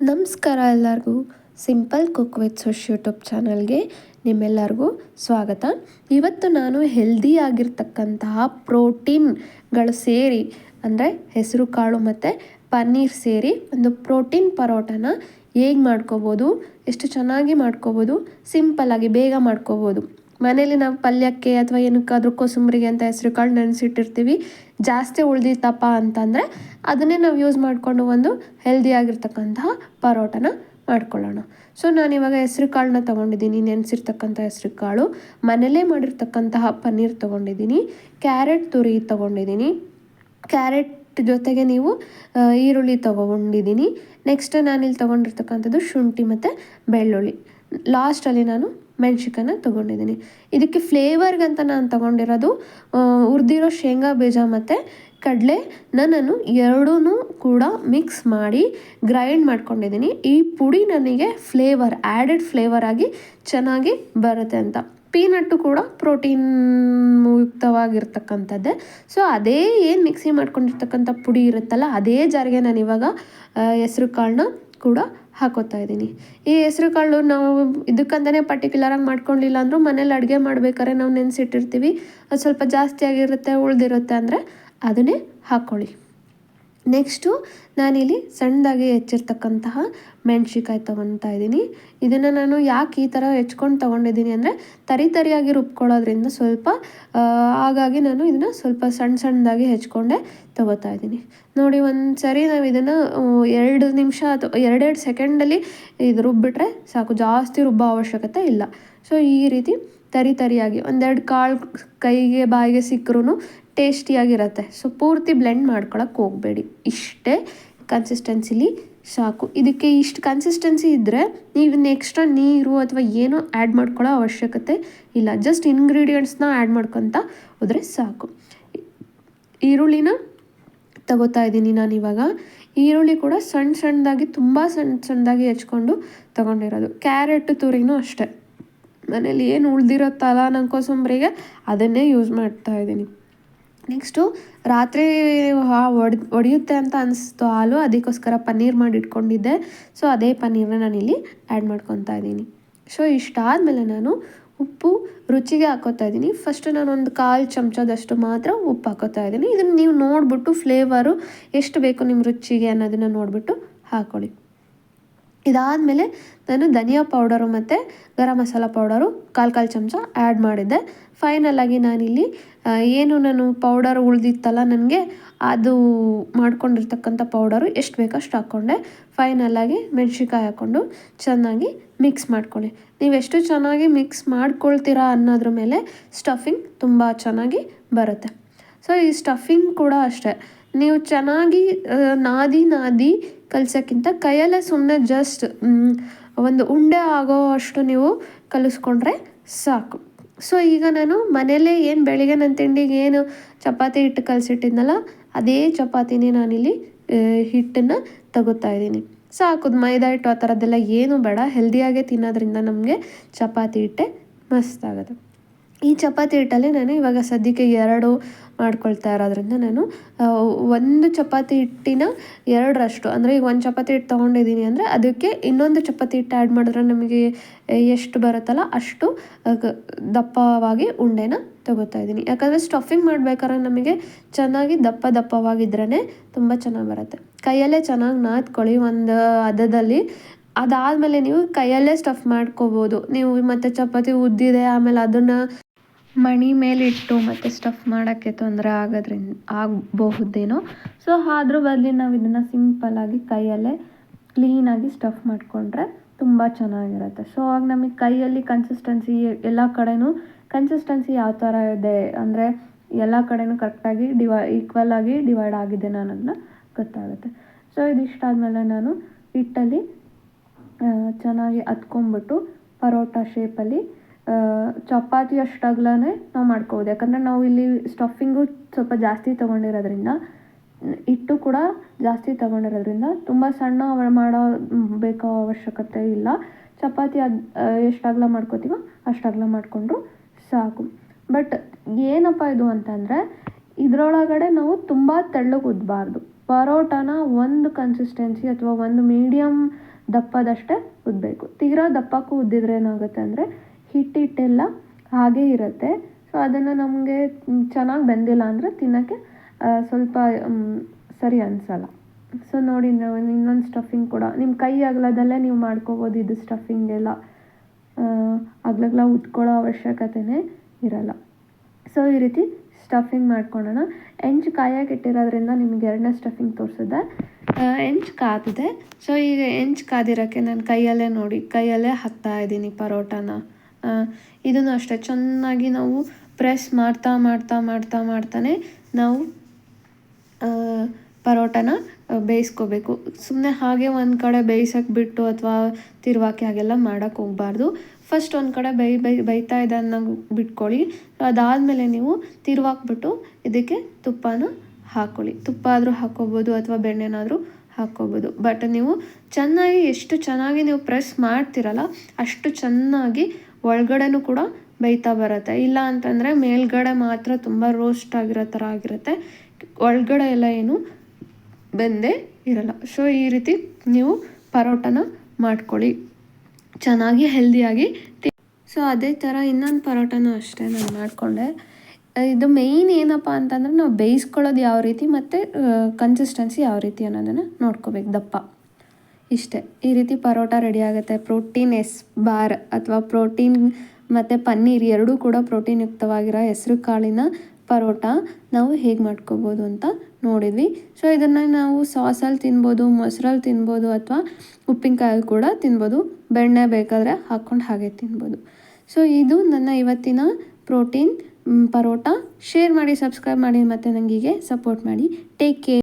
ನಮಸ್ಕಾರ ಎಲ್ಲರಿಗೂ. Simple cook with Sush YouTube ಚಾನಲ್ಗೆ ನಿಮ್ಮೆಲ್ಲರಿಗೂ ಸ್ವಾಗತ. ಇವತ್ತು ನಾನು ಹೆಲ್ದಿ ಆಗಿರ್ತಕ್ಕಂತಹ ಪ್ರೋಟೀನ್ಗಳು ಸೇರಿ, ಅಂದರೆ ಹೆಸರು, ಕಾಳು ಮತ್ತು ಪನ್ನೀರ್ ಸೇರಿ ಒಂದು ಪ್ರೋಟೀನ್ ಪರೋಟನ ಹೇಗೆ ಮಾಡ್ಕೋಬೋದು, ಎಷ್ಟು ಚೆನ್ನಾಗಿ ಮಾಡ್ಕೋಬೋದು ಸಿಂಪಲ್ಲಾಗಿ ಬೇಗ ಮಾಡ್ಕೋಬೋದು. ಮನೇಲಿ ನಾವು ಪಲ್ಯಕ್ಕೆ ಅಥವಾ ಏನಕ್ಕಾದ್ರೂ ಕೋಸಂಬರಿಗೆ ಅಂತ ಹೆಸರು ಕಾಳು ನೆನೆಸಿಟ್ಟಿರ್ತೀವಿ. ಜಾಸ್ತಿ ಉಳಿದಿತ್ತಪ್ಪ ಅಂತಂದರೆ ಅದನ್ನೇ ನಾವು ಯೂಸ್ ಮಾಡಿಕೊಂಡು ಒಂದು ಹೆಲ್ದಿಯಾಗಿರ್ತಕ್ಕಂತಹ ಪರೋಟನ ಮಾಡ್ಕೊಳ್ಳೋಣ. ಸೊ ನಾನಿವಾಗ ಹೆಸರು ಕಾಳನ್ನ ತೊಗೊಂಡಿದ್ದೀನಿ, ನೆನೆಸಿರ್ತಕ್ಕಂಥ ಹೆಸರು ಕಾಳು ಮನೇಲೇ ಮಾಡಿರ್ತಕ್ಕಂತಹ ಪನ್ನೀರ್ ತೊಗೊಂಡಿದ್ದೀನಿ, ಕ್ಯಾರೆಟ್ ತುರಿ ತೊಗೊಂಡಿದ್ದೀನಿ. ಕ್ಯಾರೆಟ್ ಜೊತೆಗೆ ನೀವು ಈರುಳ್ಳಿ ತೊಗೊಂಡಿದ್ದೀನಿ. ನೆಕ್ಸ್ಟ್ ನಾನಿಲ್ಲಿ ತೊಗೊಂಡಿರ್ತಕ್ಕಂಥದ್ದು ಶುಂಠಿ ಮತ್ತು ಬೆಳ್ಳುಳ್ಳಿ. ಲಾಸ್ಟಲ್ಲಿ ನಾನು ಮೆಣ್ಸಿಕಾಯನ್ನ ತೊಗೊಂಡಿದ್ದೀನಿ. ಇದಕ್ಕೆ ಫ್ಲೇವರ್ಗಂತ ನಾನು ತೊಗೊಂಡಿರೋದು ಹುರಿದಿರೋ ಶೇಂಗಾ ಬೀಜ ಮತ್ತು ಕಡಲೆ ನನ್ನನ್ನು ಎರಡೂ ಕೂಡ ಮಿಕ್ಸ್ ಮಾಡಿ ಗ್ರೈಂಡ್ ಮಾಡ್ಕೊಂಡಿದ್ದೀನಿ. ಈ ಪುಡಿ ನನಗೆ ಫ್ಲೇವರ್ ಆ್ಯಡೆಡ್ ಫ್ಲೇವರ್ ಆಗಿ ಚೆನ್ನಾಗಿ ಬರುತ್ತೆ ಅಂತ. ಪೀನಟ್ಟು ಕೂಡ ಪ್ರೋಟೀನ್ ಯುಕ್ತವಾಗಿರ್ತಕ್ಕಂಥದ್ದೇ ಸೊ ಅದೇ ಏನು ಮಿಕ್ಸಿ ಮಾಡ್ಕೊಂಡಿರ್ತಕ್ಕಂಥ ಪುಡಿ ಇರುತ್ತಲ್ಲ, ಅದೇ ಜಾರಿಗೆ ನಾನು ಇವಾಗ ಹೆಸ್ರು ಕಾಳನ್ನ ಕೂಡ ಹಾಕೋತಾ ಇದ್ದೀನಿ. ಈ ಹೆಸ್ರು ಕಾಳು ನಾವು ಇದಕ್ಕಂತಲೇ ಪರ್ಟಿಕ್ಯುಲರಾಗಿ ಮಾಡ್ಕೊಂಡಿಲ್ಲ ಅಂದರೂ ಮನೇಲಿ ಅಡುಗೆ ಮಾಡ್ಬೇಕಾದ್ರೆ ನಾವು ನೆನೆಸಿಟ್ಟಿರ್ತೀವಿ. ಅದು ಸ್ವಲ್ಪ ಜಾಸ್ತಿ ಆಗಿರುತ್ತೆ, ಉಳಿದಿರುತ್ತೆ ಅಂದರೆ ಅದನ್ನೇ ಹಾಕ್ಕೊಳ್ಳಿ ನೆಕ್ಸ್ಟು ನಾನಿಲ್ಲಿ ಸಣ್ಣದಾಗಿ ಹೆಚ್ಚಿರ್ತಕ್ಕಂತಹ ಮೆಣ್ಸಿಕಾಯಿ ತೊಗೊತಾ ಇದ್ದೀನಿ. ಇದನ್ನು ನಾನು ಯಾಕೆ ಈ ಥರ ಹೆಚ್ಕೊಂಡು ತೊಗೊಂಡಿದ್ದೀನಿ ಅಂದರೆ ತರಿ ತರಿಯಾಗಿ ರುಬ್ಕೊಳ್ಳೋದ್ರಿಂದ ಸ್ವಲ್ಪ ಹಾಗಾಗಿ ನಾನು ಇದನ್ನು ಸ್ವಲ್ಪ ಸಣ್ಣ ಸಣ್ಣದಾಗಿ ಹೆಚ್ಕೊಂಡೆ ತೊಗೋತಾ ಇದ್ದೀನಿ. ನೋಡಿ ಒಂದು ಸರಿ ನಾವು ಇದನ್ನು ಎರಡು ನಿಮಿಷ ಅಥವಾ ಎರಡೆರಡು ಸೆಕೆಂಡಲ್ಲಿ ಇದು ರುಬ್ಬಿಟ್ರೆ ಸಾಕು. ಜಾಸ್ತಿ ರುಬ್ಬೋ ಅವಶ್ಯಕತೆ ಇಲ್ಲ. ಸೊ ಈ ರೀತಿ ತರಿ ತರಿಯಾಗಿ ಒಂದೆರಡು ಕಾಳು ಕೈಗೆ ಬಾಯಿಗೆ ಸಿಕ್ಕರೂ ಟೇಸ್ಟಿಯಾಗಿರುತ್ತೆ. ಸೊ ಪೂರ್ತಿ ಬ್ಲೆಂಡ್ ಮಾಡ್ಕೊಳಕ್ಕೆ ಹೋಗಬೇಡಿ. ಇಷ್ಟೇ ಕನ್ಸಿಸ್ಟೆನ್ಸಿಲಿ ಸಾಕು. ಇದಕ್ಕೆ ಇಷ್ಟು ಕನ್ಸಿಸ್ಟೆನ್ಸಿ ಇದ್ದರೆ ನೀವು ಎಕ್ಸ್ಟ್ರಾ ನೀರು ಅಥವಾ ಏನೋ ಆ್ಯಡ್ ಮಾಡ್ಕೊಳ್ಳೋ ಅವಶ್ಯಕತೆ ಇಲ್ಲ. ಜಸ್ಟ್ ಇಂಗ್ರೀಡಿಯೆಂಟ್ಸ್ನ ಆ್ಯಡ್ ಮಾಡ್ಕೊತ ಹೋದರೆ ಸಾಕು. ಈರುಳ್ಳಿನ ತಗೋತಾ ಇದ್ದೀನಿ ನಾನು ಇವಾಗ. ಈರುಳ್ಳಿ ಕೂಡ ಸಣ್ಣ ಸಣ್ಣದಾಗಿ, ತುಂಬ ಸಣ್ಣ ಸಣ್ಣದಾಗಿ ಹೆಚ್ಕೊಂಡು ತೊಗೊಂಡಿರೋದು. ಕ್ಯಾರೆಟ್ ತುರಿನೂ ಅಷ್ಟೇ. ಮನೇಲಿ ಏನು ಉಳ್ದಿರತ್ತಲ್ಲ ನನ್ನ ಕೋಸಂಬರಿಗೆ ಅದನ್ನೇ ಯೂಸ್ ಮಾಡ್ತಾ ಇದ್ದೀನಿ. ನೆಕ್ಸ್ಟು ರಾತ್ರಿ ಒಡ್, ಒಡೆಯುತ್ತೆ ಅಂತ ಅನಿಸ್ತು ಹಾಲು, ಅದಕ್ಕೋಸ್ಕರ ಪನ್ನೀರ್ ಮಾಡಿ ಇಟ್ಕೊಂಡಿದ್ದೆ. ಸೊ ಅದೇ ಪನ್ನೀರನ್ನ ನಾನಿಲ್ಲಿ ಆ್ಯಡ್ ಮಾಡ್ಕೊತಾ ಇದ್ದೀನಿ. ಸೊ ಇಷ್ಟಾದಮೇಲೆ ನಾನು ಉಪ್ಪು ರುಚಿಗೆ ಹಾಕೋತಾ ಇದ್ದೀನಿ. ಫಸ್ಟು ನಾನು ಒಂದು ಕಾಲು ಚಮಚದಷ್ಟು ಮಾತ್ರ ಉಪ್ಪು ಹಾಕೋತಾ ಇದ್ದೀನಿ. ಇದನ್ನು ನೀವು ನೋಡಿಬಿಟ್ಟು ಫ್ಲೇವರು ಎಷ್ಟು ಬೇಕು ನಿಮ್ಮ ರುಚಿಗೆ ಅನ್ನೋದನ್ನು ನೋಡಿಬಿಟ್ಟು ಹಾಕ್ಕೊಳ್ಳಿ ಇದಾದಮೇಲೆ ನಾನು ಧನಿಯಾ ಪೌಡರು ಮತ್ತು ಗರಂ ಮಸಾಲ ಪೌಡರು ಕಾಲು ಕಾಲು ಚಮಚ ಆ್ಯಡ್ ಮಾಡಿದ್ದೆ. ಫೈನಲಾಗಿ ನಾನಿಲ್ಲಿ ಏನು ನಾನು ಪೌಡರ್ ಉಳಿದಿತ್ತಲ್ಲ ನನಗೆ ಅದು ಮಾಡ್ಕೊಂಡಿರ್ತಕ್ಕಂಥ ಪೌಡರು ಎಷ್ಟು ಬೇಕೋ ಅಷ್ಟು ಹಾಕ್ಕೊಂಡೆ ಫೈನಲಾಗಿ ಮೆಣ್ಸಿನ್ಕಾಯಿ ಹಾಕ್ಕೊಂಡು ಚೆನ್ನಾಗಿ ಮಿಕ್ಸ್ ಮಾಡ್ಕೊಳ್ಳಿ ನೀವು ಎಷ್ಟು ಚೆನ್ನಾಗಿ ಮಿಕ್ಸ್ ಮಾಡ್ಕೊಳ್ತೀರಾ ಅನ್ನೋದ್ರ ಮೇಲೆ ಸ್ಟಫಿಂಗ್ ತುಂಬ ಚೆನ್ನಾಗಿ ಬರುತ್ತೆ. ಸೊ ಈ ಸ್ಟಫಿಂಗ್ ಕೂಡ ಅಷ್ಟೇ. ನೀವು ಚೆನ್ನಾಗಿ ನಾದಿ ನಾದಿ ಕಲಸೋಕ್ಕಿಂತ ಕೈಯಲ್ಲೇ ಸುಮ್ಮನೆ ಜಸ್ಟ್ ಒಂದು ಉಂಡೆ ಆಗೋ ಅಷ್ಟು ನೀವು ಕಲಿಸ್ಕೊಂಡ್ರೆ ಸಾಕು. ಸೊ ಈಗ ನಾನು ಮನೆಯಲ್ಲೇ ಏನು ಬೆಳಿಗ್ಗೆ ನನ್ನ ತಿಂಡಿಗೆ ಏನು ಚಪಾತಿ ಹಿಟ್ಟು ಕಲಸಿಟ್ಟಿದ್ನಲ್ಲ, ಅದೇ ಚಪಾತಿನೇ ನಾನಿಲ್ಲಿ ಹಿಟ್ಟನ್ನು ತಗೋತಾ ಇದ್ದೀನಿ. ಸಾಕು, ಮೈದಾ ಹಿಟ್ಟು ಆ ಥರದ್ದೆಲ್ಲ ಏನೂ ಬೇಡ ಹೆಲ್ದಿಯಾಗೆ ತಿನ್ನೋದ್ರಿಂದ ನಮಗೆ ಚಪಾತಿ ಹಿಟ್ಟೆ ಮಸ್ತಾಗುತ್ತೆ ಈ ಚಪಾತಿ ಹಿಟ್ಟಲ್ಲಿ ನಾನು ಇವಾಗ ಸದ್ಯಕ್ಕೆ ಎರಡು ಮಾಡ್ಕೊಳ್ತಾ ಇರೋದ್ರಿಂದ ನಾನು ಒಂದು ಚಪಾತಿ ಹಿಟ್ಟಿನ ಎರಡರಷ್ಟು, ಅಂದರೆ ಈಗ ಒಂದು ಚಪಾತಿ ಹಿಟ್ಟು ತೊಗೊಂಡಿದ್ದೀನಿ ಅಂದರೆ ಅದಕ್ಕೆ ಇನ್ನೊಂದು ಚಪಾತಿ ಹಿಟ್ಟು ಆ್ಯಡ್ ಮಾಡಿದ್ರೆ ನಮಗೆ ಎಷ್ಟು ಬರುತ್ತಲ್ಲ ಅಷ್ಟು ದಪ್ಪವಾಗಿ ಉಂಡೆನ ತಗೋತಾ ಇದ್ದೀನಿ. ಯಾಕಂದರೆ ಸ್ಟಫಿಂಗ್ ಮಾಡಬೇಕಾದ್ರೆ ನಮಗೆ ಚೆನ್ನಾಗಿ ದಪ್ಪ ದಪ್ಪವಾಗಿದ್ರೇ ತುಂಬ ಚೆನ್ನಾಗಿ ಬರುತ್ತೆ. ಕೈಯಲ್ಲೇ ಚೆನ್ನಾಗಿ ನಾದ್ಕೊಳ್ಳಿ, ಒಂದು ಹದದಲ್ಲಿ, ಅದಾದಮೇಲೆ ನೀವು ಕೈಯಲ್ಲೇ ಸ್ಟಫ್ ಮಾಡ್ಕೋಬೋದು. ನೀವು ಮತ್ತು ಚಪಾತಿ ಉದ್ದಿದೆ, ಆಮೇಲೆ ಅದನ್ನು ಮಣಿ ಮೇಲಿಟ್ಟು ಮತ್ತು ಸ್ಟಫ್ ಮಾಡೋಕ್ಕೆ ತೊಂದರೆ ಆಗೋದ್ರಿಂದ, ಆಗಬಹುದೇನೋ. ಸೊ ಅದ್ರ ಬದಲಿ ನಾವು ಇದನ್ನು ಸಿಂಪಲ್ಲಾಗಿ ಕೈಯಲ್ಲೇ ಕ್ಲೀನಾಗಿ ಸ್ಟಫ್ ಮಾಡಿಕೊಂಡ್ರೆ ತುಂಬ ಚೆನ್ನಾಗಿರುತ್ತೆ. ಸೊ ಆಗ ನಮಗೆ ಕೈಯಲ್ಲಿ ಕನ್ಸಿಸ್ಟೆನ್ಸಿ ಎಲ್ಲ ಕಡೆಯೂ ಕನ್ಸಿಸ್ಟೆನ್ಸಿ ಯಾವ ಥರ ಇದೆ ಅಂದರೆ ಎಲ್ಲ ಕಡೆಯೂ ಕರೆಕ್ಟಾಗಿ ಡಿವೈ ಈಕ್ವಲ್ ಆಗಿ ಡಿವೈಡ್ ಆಗಿದೆ ಅನ್ನೋದನ್ನ ಗೊತ್ತಾಗುತ್ತೆ. ಸೊ ಇದಿಷ್ಟಾದಮೇಲೆ ನಾನು ಹಿಟ್ಟಲ್ಲಿ ಚೆನ್ನಾಗಿ ಹತ್ಕೊಂಬಿಟ್ಟು ಪರೋಟ ಶೇಪಲ್ಲಿ ಚಪಾತಿ ಅಷ್ಟಾಗ್ಲೇ ನಾವು ಮಾಡ್ಕೋಬೋದು. ಯಾಕಂದರೆ ನಾವು ಇಲ್ಲಿ ಸ್ಟಫಿಂಗು ಸ್ವಲ್ಪ ಜಾಸ್ತಿ ತೊಗೊಂಡಿರೋದ್ರಿಂದ, ಹಿಟ್ಟು ಕೂಡ ಜಾಸ್ತಿ ತೊಗೊಂಡಿರೋದ್ರಿಂದ ತುಂಬ ಸಣ್ಣ ಮಾಡೋ ಬೇಕೋ ಅವಶ್ಯಕತೆ ಇಲ್ಲ. ಚಪಾತಿ ಅದು ಎಷ್ಟು ಅಗಲ ಮಾಡ್ಕೋತೀವೋ ಅಷ್ಟು ಮಾಡಿಕೊಂಡ್ರು ಸಾಕು. ಬಟ್ ಏನಪ್ಪ ಇದು ಅಂತಂದರೆ, ಇದರೊಳಗಡೆ ನಾವು ತುಂಬ ತೆಳ್ಳಗೆ ಉದ್ದಬಾರ್ದು ಪರೋಟಾನ ಒಂದು ಕನ್ಸಿಸ್ಟೆನ್ಸಿ ಅಥವಾ ಒಂದು ಮೀಡಿಯಮ್ ದಪ್ಪದಷ್ಟೇ ಉದ್ದಬೇಕು ತೀರಾ ದಪ್ಪಕ್ಕೂ ಉದ್ದಿದ್ರೆ ಏನಾಗುತ್ತೆ ಅಂದರೆ ಹಿಟ್ಟಿಟ್ಟೆಲ್ಲ ಹಾಗೇ ಇರುತ್ತೆ. ಸೊ ಅದನ್ನು ನಮಗೆ ಚೆನ್ನಾಗಿ ಬೆಂದಿಲ್ಲ ಅಂದರೆ ತಿನ್ನೋಕ್ಕೆ ಸ್ವಲ್ಪ ಸರಿ ಅನಿಸಲ್ಲ. ಸೊ ನೋಡಿ ನಾವು ಇನ್ನೊಂದು ಸ್ಟಫಿಂಗ್ ಕೂಡ. ನಿಮ್ಮ ಕೈ ಅಗಲದಲ್ಲೇ ನೀವು ಮಾಡ್ಕೋಬೋದು ಇದು ಸ್ಟಫಿಂಗೆಲ್ಲ ಅಗ್ಲಗ್ಲ ಉತ್ಕೊಳ್ಳೋ ಅವಶ್ಯಕತೆನೇ ಇರಲ್ಲ. ಸೊ ಈ ರೀತಿ ಸ್ಟಫಿಂಗ್ ಮಾಡ್ಕೊಳ್ಳೋಣ. ಹೆಂಚು ಕಾಯಕ್ಕೆ ಇಟ್ಟಿರೋದ್ರಿಂದ ನಿಮ್ಗೆ ಎರಡನೇ ಸ್ಟಫಿಂಗ್ ತೋರಿಸಿದೆ ಹೆಂಚು ಕಾದಿದೆ. ಸೊ ಈಗ ಹೆಂಚು ಕಾದಿರೋಕ್ಕೆ ನಾನು ಕೈಯಲ್ಲೇ ನೋಡಿ, ಕೈಯಲ್ಲೇ ಹಾಕ್ತಾ ಇದ್ದೀನಿ ಪರೋಟಾನ. ಇದನ್ನು ಅಷ್ಟೇ. ಚೆನ್ನಾಗಿ ನಾವು ಪ್ರೆಸ್ ಮಾಡ್ತಾ ಮಾಡ್ತಾ ಮಾಡ್ತಾ, ಮಾಡ್ತಾನೆ ನಾವು ಪರೋಟಾನ ಬೇಯಿಸ್ಕೋಬೇಕು. ಸುಮ್ಮನೆ ಹಾಗೆ ಒಂದು ಕಡೆ ಬೇಯಿಸೋಕೆ ಬಿಟ್ಟು ಅಥವಾ ತಿರುವಾಕಿ ಹಾಗೆಲ್ಲ ಮಾಡೋಕ್ಕೆ ಹೋಗ್ಬಾರ್ದು. ಫಸ್ಟ್ ಒಂದು ಕಡೆ ಬೈ ಬೈ ಬೈತಾ ಇದೆ ಅನ್ನೋ ಬಿಟ್ಕೊಳ್ಳಿ. ಅದಾದಮೇಲೆ ನೀವು ತಿರುವಾಕ್ಬಿಟ್ಟು ಇದಕ್ಕೆ ತುಪ್ಪನ ಹಾಕ್ಕೊಳ್ಳಿ ತುಪ್ಪ ಆದರೂ ಹಾಕ್ಕೋಬೋದು ಅಥವಾ ಬೆಣ್ಣೆನಾದರೂ ಹಾಕ್ಕೋಬೋದು. ಬಟ್ ನೀವು ಚೆನ್ನಾಗಿ ಎಷ್ಟು ಚೆನ್ನಾಗಿ ನೀವು ಪ್ರೆಸ್ ಮಾಡ್ತಿರಲ್ಲ, ಅಷ್ಟು ಚೆನ್ನಾಗಿ ಒಳಗಡೆನೂ ಕೂಡ ಬೇಯ್ತಾ ಬರುತ್ತೆ. ಇಲ್ಲ ಅಂತಂದರೆ ಮೇಲ್ಗಡೆ ಮಾತ್ರ ತುಂಬ ರೋಸ್ಟ್ ಆಗಿರೋ ಥರ ಆಗಿರುತ್ತೆ. ಒಳಗಡೆ ಎಲ್ಲ ಏನು ಬೆಂದೇ ಇರಲ್ಲ. ಸೊ ಈ ರೀತಿ ನೀವು ಪರೋಟನ ಮಾಡ್ಕೊಳ್ಳಿ. ಚೆನ್ನಾಗಿ ಹೆಲ್ದಿಯಾಗಿ ಸೊ ಅದೇ ಥರ ಇನ್ನೊಂದು ಪರೋಟನೂ ಅಷ್ಟೇ ನಾನು ಮಾಡಿಕೊಂಡೆ. ಇದು ಮೇಯ್ನ್ ಏನಪ್ಪ ಅಂತಂದರೆ ನಾವು ಬೇಯಿಸ್ಕೊಳ್ಳೋದು ಯಾವ ರೀತಿ ಮತ್ತು ಕನ್ಸಿಸ್ಟೆನ್ಸಿ ಯಾವ ರೀತಿ ಅನ್ನೋದನ್ನು ನೋಡ್ಕೋಬೇಕು ದಪ್ಪ. ಇಷ್ಟೇ. ಈ ರೀತಿ ಪರೋಟ ರೆಡಿ ಆಗುತ್ತೆ. ಪ್ರೋಟೀನ್ ಎಸ್ ಬಾರ್ ಅಥವಾ ಪ್ರೋಟೀನ್ ಮತ್ತು ಪನ್ನೀರ್ ಎರಡೂ ಕೂಡ ಪ್ರೋಟೀನ್ ಯುಕ್ತವಾಗಿರೋ ಹೆಸರು ಕಾಳಿನ ಪರೋಟ ನಾವು ಹೇಗೆ ಮಾಡ್ಕೋಬೋದು ಅಂತ ನೋಡಿದ್ವಿ. ಸೊ ಇದನ್ನು ನಾವು ಸಾಸಲ್ಲಿ ತಿನ್ಬೋದು ಮೊಸರಲ್ಲಿ ತಿನ್ಬೋದು ಅಥವಾ ಉಪ್ಪಿನಕಾಯಲ್ಲಿ ಕೂಡ ತಿನ್ಬೋದು. ಬೆಣ್ಣೆ ಬೇಕಾದರೆ ಹಾಕ್ಕೊಂಡು ಹಾಗೆ ತಿನ್ಬೋದು. ಸೊ ಇದು ನನ್ನ ಇವತ್ತಿನ ಪ್ರೋಟೀನ್ ಪರೋಟ. ಶೇರ್ ಮಾಡಿ ಸಬ್ಸ್ಕ್ರೈಬ್ ಮಾಡಿ ಮತ್ತು ನನಗೆ ಸಪೋರ್ಟ್ ಮಾಡಿ. Take care